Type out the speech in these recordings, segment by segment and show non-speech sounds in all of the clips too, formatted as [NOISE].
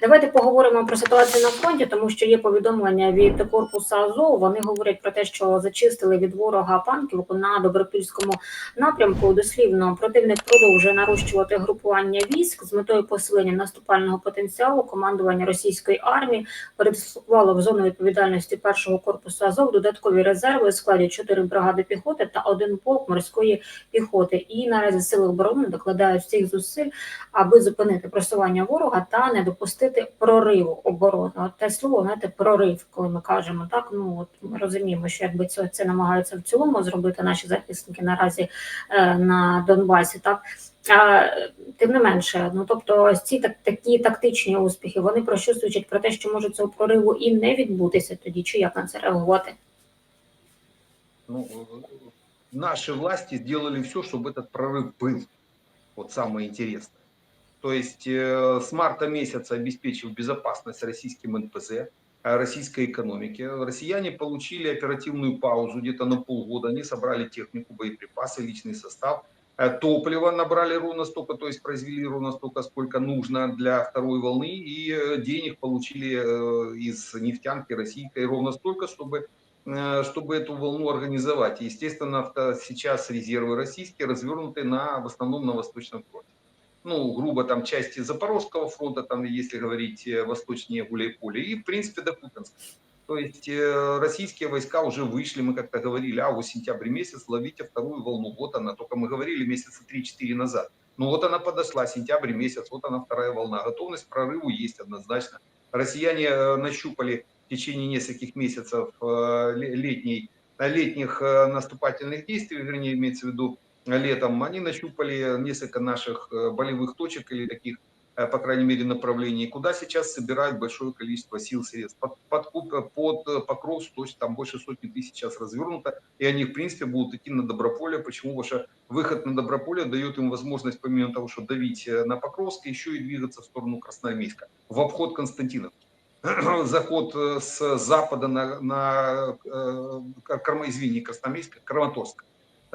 Давайте поговоримо про ситуацію на фронті, тому що є повідомлення від корпусу Азов. Вони говорять про те, що зачистили від ворога панківку на добропільському напрямку. Дослівно противник продовжує нарощувати групування військ з метою посилення наступального потенціалу. Командування російської армії передислокувало в зону відповідальності першого корпусу Азов додаткові резерви у складі 4 бригади піхоти та один полк морської піхоти. І наразі сили оборони докладають всіх зусиль, аби зупинити просування ворога та не допустити прориву оборони. От те слово, знаєте, прорив, коли ми кажемо так. Ну от ми розуміємо, що якби це, це намагаються в цілому зробити наші захисники наразі е, на Донбасі, так. А, тим не менше, ну тобто, ось ці так такі тактичні успіхи, вони про що свідчать про те, що може цього прориву і не відбутися тоді, чи як на це реагувати? Ну, наши власти сделали все, чтобы этот прорыв был. Вот самое интересное. То есть э, с марта месяца обеспечив безопасность российским НПЗ, э, российской экономике, россияне получили оперативную паузу где-то на полгода. Они собрали технику, боеприпасы, личный состав, э, топливо набрали ровно столько, то есть произвели ровно столько, сколько нужно для второй волны, и денег получили из нефтянки российской ровно столько, чтобы чтобы эту волну организовать. Естественно, сейчас резервы российские развернуты на, в основном на Восточном фронте. Ну, грубо там части Запорожского фронта, там, если говорить э, восточнее Гуляйполя, и, в принципе, до Купинска. То есть э, российские войска уже вышли, мы как-то говорили, а вот сентябрь месяц ловите вторую волну. Вот она, только мы говорили месяца 3-4 назад. Ну вот она подошла, сентябрь месяц, вот она вторая волна. Готовность к прорыву есть однозначно. Россияне э, нащупали в течение нескольких месяцев э, ле- летней, летних наступательных действий, вернее, имеется в виду летом, они нащупали несколько наших э, болевых точек или таких, э, по крайней мере, направлений, куда сейчас собирают большое количество сил, средств. Под, под, Куп- под э, Покровск, то есть там больше сотни тысяч сейчас развернуто, и они, в принципе, будут идти на Доброполе. Почему? Что выход на Доброполе дает им возможность, помимо того, что давить э, на Покровск, еще и двигаться в сторону Красноармейска, в обход Константиновки. [CLEARS THROAT] Заход э, с запада на, на э, извини, Красноармейска, Краматорск.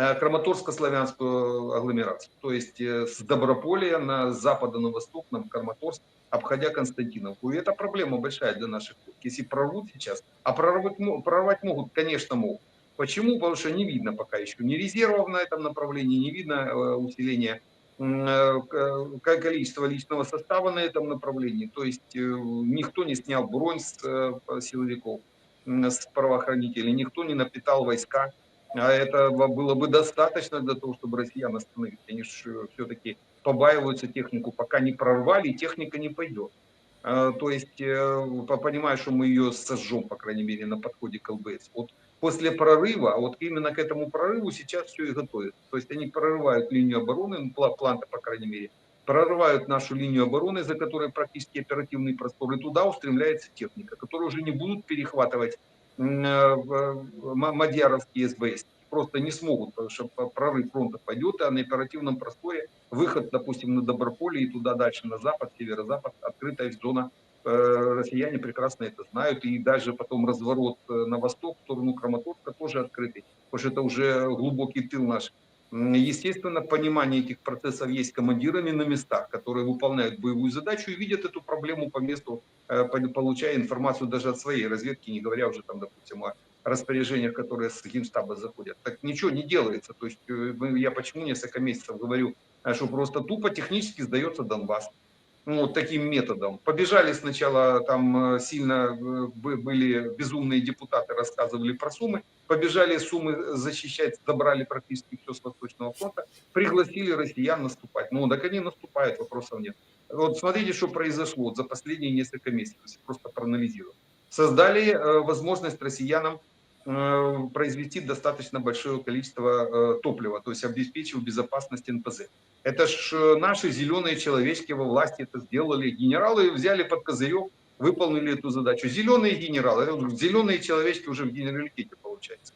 Э, Краматорско-славянскую агломерацию. То есть э, с Доброполя на запада на восток, на Краматорск, обходя Константиновку. И это проблема большая для наших. Если прорвут сейчас, а прорвать, прорвать могут, конечно, могут. Почему? Потому что не видно пока еще ни резервов на этом направлении, не видно э, усиления м, к- к- количества личного состава на этом направлении. То есть никто не снял бронь с силовиков, с правоохранителей, никто не напитал войска. А этого было бы достаточно для того, чтобы россиян остановить. Они же все-таки побаиваются технику, пока не прорвали, техника не пойдет. Э, То есть, э, по- понимаю, что мы ее сожжем, по крайней мере, на подходе к ЛБС. Вот после прорыва, а вот именно к этому прорыву сейчас все и готовят. То есть они прорывают линию обороны, пла- план-то, по крайней мере, прорывают нашу линию обороны, за которой практически оперативный простор, и туда устремляется техника, которую уже не будут перехватывать э, мадьяровские СБС. Просто не смогут, потому что прорыв фронта пойдет, а на оперативном просторе выход, допустим, на Доброполе и туда дальше на запад, северо-запад, открытая зона. Э, Россияне прекрасно это знают, и даже потом разворот э, на восток, в сторону Краматорска тоже открытый, потому что это уже глубокий тыл наш. Естественно, понимание этих процессов есть командирами на местах, которые выполняют боевую задачу и видят эту проблему по месту, э, получая информацию даже от своей разведки, не говоря уже там, допустим, о распоряжениях, которые с генштаба заходят. Так ничего не делается. То есть э, я почему несколько месяцев говорю, э, что просто тупо технически сдается Донбасс. Ну, вот таким методом. Побежали сначала, там э, сильно э, бы- были безумные депутаты, рассказывали про суммы, побежали суммы защищать, забрали практически все с Восточного фронта, пригласили россиян наступать. Ну, так они наступают, вопросов нет. Вот смотрите, что произошло за последние несколько месяцев, если просто проанализировать. Создали э, возможность россиянам э, произвести достаточно большое количество э, топлива, то есть обеспечив безопасность НПЗ. Это ж наши зеленые человечки во власти это сделали. Генералы взяли под козырек, выполнили эту задачу. Зеленые генералы, зеленые человечки уже в генералитете получается.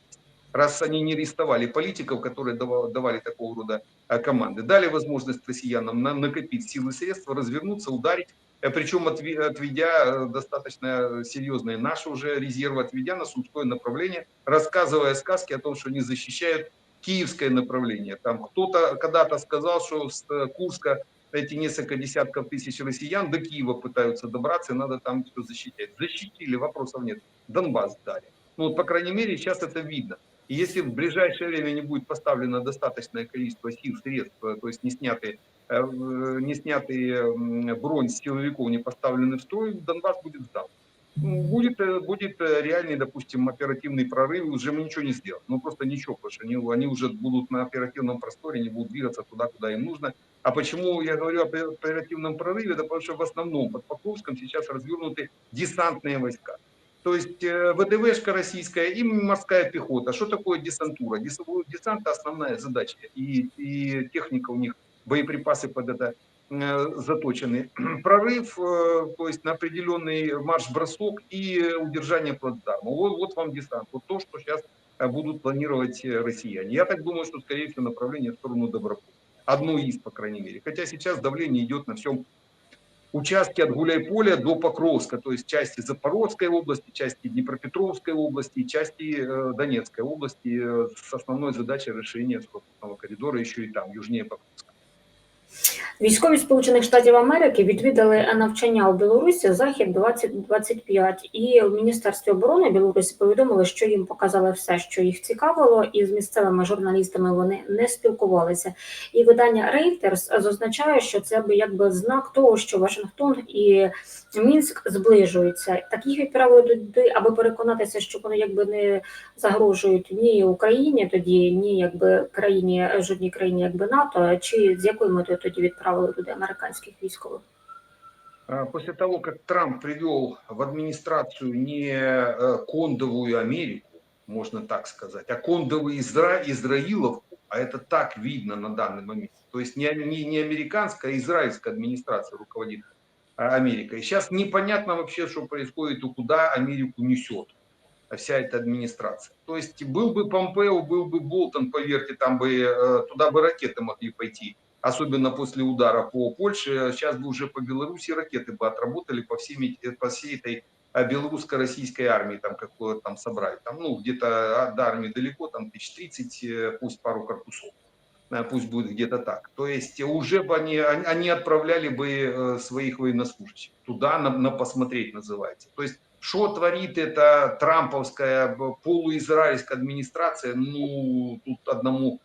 Раз они не арестовали политиков, которые давали, такого рода э, команды, дали возможность россиянам на- накопить силы и средства, развернуться, ударить, Э, причем отве- отведя э, достаточно серьезные наши уже резервы, отведя на Сумское направление, рассказывая сказки о том, что они защищают киевское направление. Там кто-то когда-то сказал, что с Курска эти несколько десятков тысяч россиян до Киева пытаются добраться, и надо там все защищать. Защитили, вопросов нет. Донбасс дали. Ну, вот, по крайней мере, сейчас это видно. И если в ближайшее время не будет поставлено достаточное количество сил, средств, э, то есть не снятые, э, не снятые м, бронь силовиков, не поставлены в строй, Донбасс будет сдан. Будет, э, будет э, реальный, допустим, оперативный прорыв, уже мы ничего не сделаем. Ну, просто ничего, потому что они, они уже будут на оперативном просторе, не будут двигаться туда, куда им нужно. А почему я говорю о оперативном прорыве? Это потому что в основном под Покровском сейчас развернуты десантные войска. То есть э, ВДВшка российская и морская пехота. Что такое десантура? Дес- у Десанта основная задача. И, и техника у них, боеприпасы под это э, заточены. [CLEARS THROAT] Прорыв, э, то есть на определенный марш-бросок и удержание плацдарма. Вот, вот вам десант. Вот то, что сейчас будут планировать россияне. Я так думаю, что, скорее всего, направление в сторону Доброполя. Одно из, по крайней мере. Хотя сейчас давление идет на всем участке от Гуляйполя до Покровска, то есть части Запорожской области, части Днепропетровской области и части э, Донецкой области э, с основной задачей решения сухопутного коридора еще и там, южнее Покровска. Військові Сполучених Штатів Америки відвідали навчання у Білорусі Захід 2025 і в Міністерстві оборони Білорусі повідомили, що їм показали все, що їх цікавило, і з місцевими журналістами вони не спілкувалися. І видання Reuters зазначає, що це би якби знак того, що Вашингтон і Мінськ зближуються. Так їх відправили туди, аби переконатися, що вони якби не загрожують ні Україні, тоді ні якби країні жодній країні, якби НАТО, чи з якою метою тоді відправили туди американських військових. А, После того, как Трамп привел в администрацию не э, кондовую Америку, можно так сказать, а кондовую Изра... Израиловку, а это так видно на данный момент, то есть не, не, не американская, а израильская администрация руководит а, Америкой. Сейчас непонятно вообще, что происходит и куда Америку несет вся эта администрация. То есть был бы Помпео, был бы Болтон, поверьте, там бы э, туда бы ракеты могли пойти особенно после удара по Польше, сейчас бы уже по Беларуси ракеты бы отработали по, всеми, по всей этой а, белорусско-российской армии, там какое там собрали, там, ну, где-то от армии далеко, там тысяч тридцать, э, пусть пару корпусов, э, пусть будет где-то так. То есть уже бы они, они отправляли бы э, своих военнослужащих туда на, на посмотреть называется. То есть что творит эта трамповская полуизраильская администрация, ну, тут одному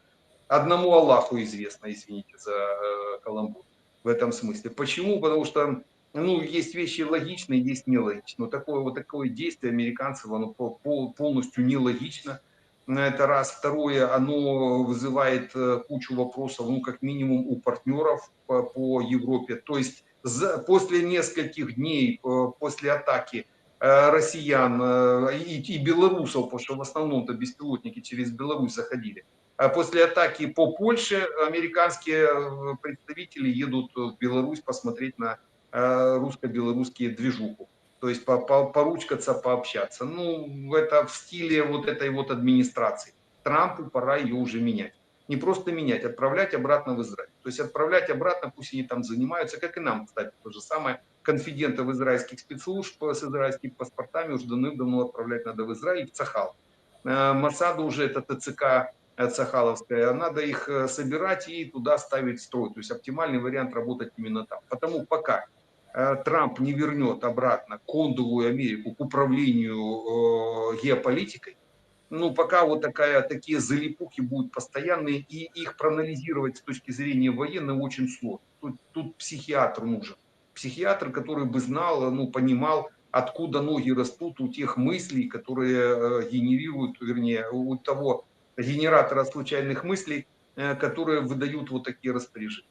одному Аллаху известно, извините за э, каламбур в этом смысле. Почему? Потому что ну, есть вещи логичные, есть нелогичные. Вот такое вот такое действие американцев, оно полностью нелогично. Это раз. Второе, оно вызывает э, кучу вопросов, ну, как минимум, у партнеров по, по Европе. То есть за, после нескольких дней э, после атаки россиян и, и белорусов, потому что в основном-то беспилотники через Беларусь заходили, после атаки по Польше американские э, представители едут в Беларусь посмотреть на э, русско-белорусские движуху. То есть поручкаться, пообщаться. Ну, это в стиле вот этой вот администрации. Трампу пора ее уже менять. Не просто менять, отправлять обратно в Израиль. То есть отправлять обратно, пусть они там занимаются, как и нам, кстати, то же самое. Конфидентов израильских спецслужб с израильскими паспортами уже давным-давно отправлять надо в Израиль, в Цахал. Э, Масаду уже это ТЦК Цахаловская, надо их э, собирать и туда ставить строй. То есть оптимальный вариант работать именно там. Потому пока э, Трамп не вернет обратно кондовую Америку к управлению э, геополитикой, ну, пока вот такая, такие залипухи будут постоянные, и их проанализировать с точки зрения военной очень сложно. Тут, тут психиатр нужен. Психиатр, который бы знал, ну, понимал, откуда ноги растут у тех мыслей, которые генерируют, вернее, у того генератора случайных мыслей, э, которые выдают вот такие распоряжения.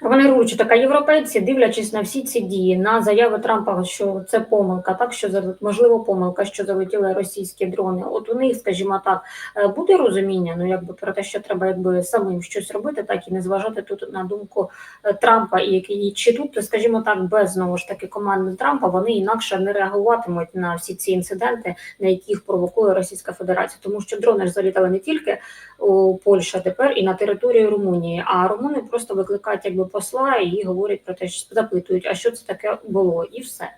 Романе Ручу, так а європейці, дивлячись на всі ці дії, на заяви Трампа, що це помилка, так що можливо помилка, що залетіли російські дрони. От у них, скажімо так, е, буде розуміння, ну якби про те, що треба якби самим щось робити, так і не зважати тут на думку е, Трампа, і який чи тут, скажімо так, без знову ж таки команди Трампа вони інакше не реагуватимуть на всі ці інциденти, на яких провокує Російська Федерація, тому що дрони ж залітали не тільки у Польщі, а тепер і на території Румунії, а румуни просто викликають якби посла і говорять про те, що запитують, а що це таке було, і все.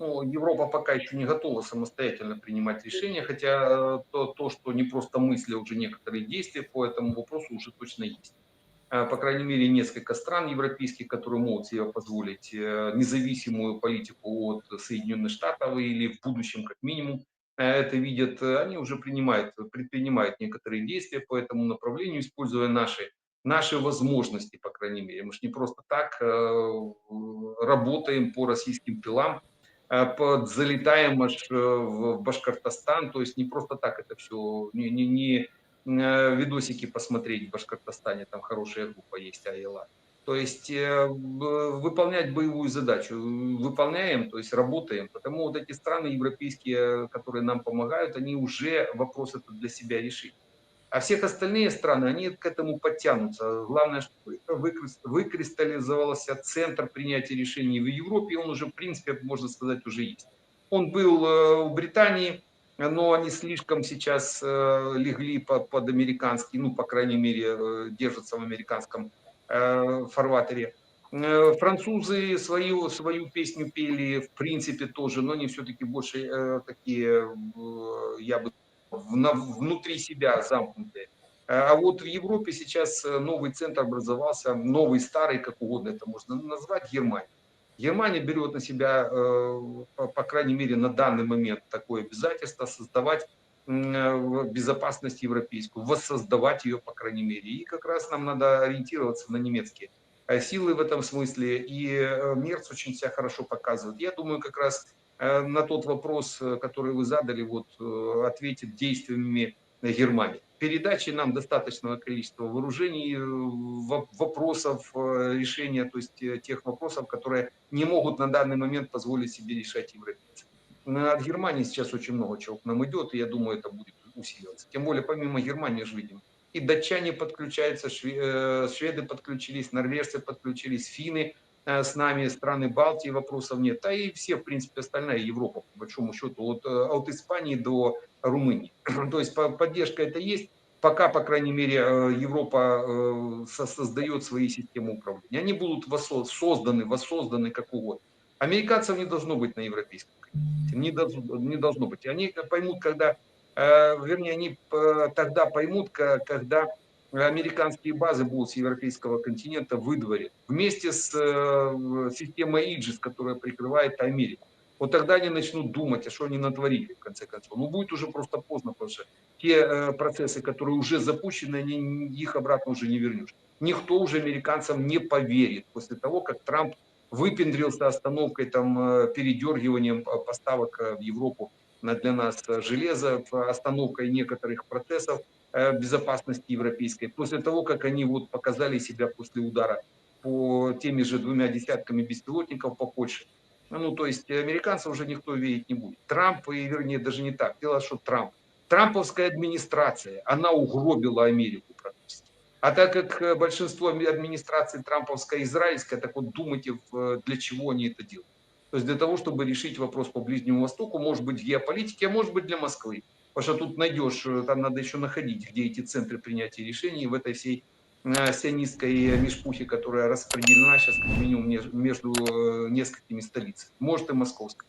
Ну, Европа пока еще не готова самостоятельно принимать решения, хотя то, то, что не просто мысли, а уже некоторые действия по этому вопросу уже точно есть. по крайней мере, несколько стран европейских, которые могут себе позволить независимую политику от Соединенных Штатов или в будущем, как минимум, это видят, они уже принимают, предпринимают некоторые действия по этому направлению, используя наши, наши возможности, по крайней мере. Мы же не просто так э, работаем по российским пилам, э, под, залетаем аж э, в Башкортостан, то есть не просто так это все, не, не, не э, видосики посмотреть в Башкортостане, там хорошая группа есть, Айла. То есть выполнять боевую задачу. Выполняем, то есть работаем. Потому вот эти страны европейские, которые нам помогают, они уже вопрос этот для себя решили. А всех остальные страны, они к этому подтянутся. Главное, чтобы выкрис- выкристаллизовался центр принятия решений в Европе, он уже, в принципе, можно сказать, уже есть. Он был э, у Британии, но они слишком сейчас э, легли под, американский, ну, по крайней мере, э, держатся в американском фарватере. Французы свою, свою песню пели, в принципе, тоже, но они все-таки больше такие, я бы внутри себя замкнутые. Э, А вот в Европе сейчас э, новый центр образовался, новый, старый, как угодно это можно назвать, Германия. Германия берет на себя, э, по, крайней мере, на данный момент такое обязательство создавать э, безопасность европейскую, воссоздавать ее, по крайней мере. И как раз нам надо ориентироваться на немецкие силы в этом смысле. И Мерц очень себя хорошо показывает. Я думаю, как раз на тот вопрос, э, который вы задали, вот э, ответит действиями э, Германии. Передачи нам достаточного количества вооружений, э, во- вопросов э, решения, то есть э, тех вопросов, которые не могут на данный момент позволить себе решать европейцы. От Германии сейчас очень много чего к нам идет, и я думаю, это будет усиливаться. Тем более, помимо Германии же видим, и датчане подключаются, шве- э, шведы подключились, норвежцы подключились, финны э, с нами, страны Балтии вопросов нет, а и все, в принципе, остальная Европа, по большому счету, от, э, от Испании до Румынии. [CLEARS THROAT] То есть по- поддержка это есть, пока, по крайней мере, э, Европа э, со- создает свои системы управления. Они будут воссо- созданы, воссозданы как угодно. Американцев не должно быть на европейском континенте, не не должно быть. Они поймут, когда, э, вернее, они э, тогда поймут, когда американские базы будут с европейского континента выдворены вместе с э, системой Иджис, которая прикрывает Америку. Вот тогда они начнут думать, а что они натворили, в конце концов. Ну, будет уже просто поздно, потому что те э, процессы, которые уже запущены, они, их обратно уже не вернешь. Никто уже американцам не поверит после того, как Трамп выпендрился остановкой, там, э, передергиванием поставок в Европу для нас э, железа, в- остановкой некоторых процессов э, безопасности европейской. После того, как они вот показали себя после удара по теми же двумя десятками беспилотников по Польше. Ну, то есть американцев уже никто верить не будет. Трамп, и вернее даже не так, дело, что Трамп. Трамповская администрация, она угробила Америку практически. А так как э, большинство администрации трамповская израильская, так вот думайте, для чего они это делают. То есть для того, чтобы решить вопрос по Ближнему Востоку, может быть, в геополитике, а может быть, для Москвы. Потому что тут найдешь, э, там надо еще находить, где эти центры принятия решений в этой всей э, сионистской мешпухе, которая распределена сейчас как минимум меж- между э, несколькими столицами. Может и московской.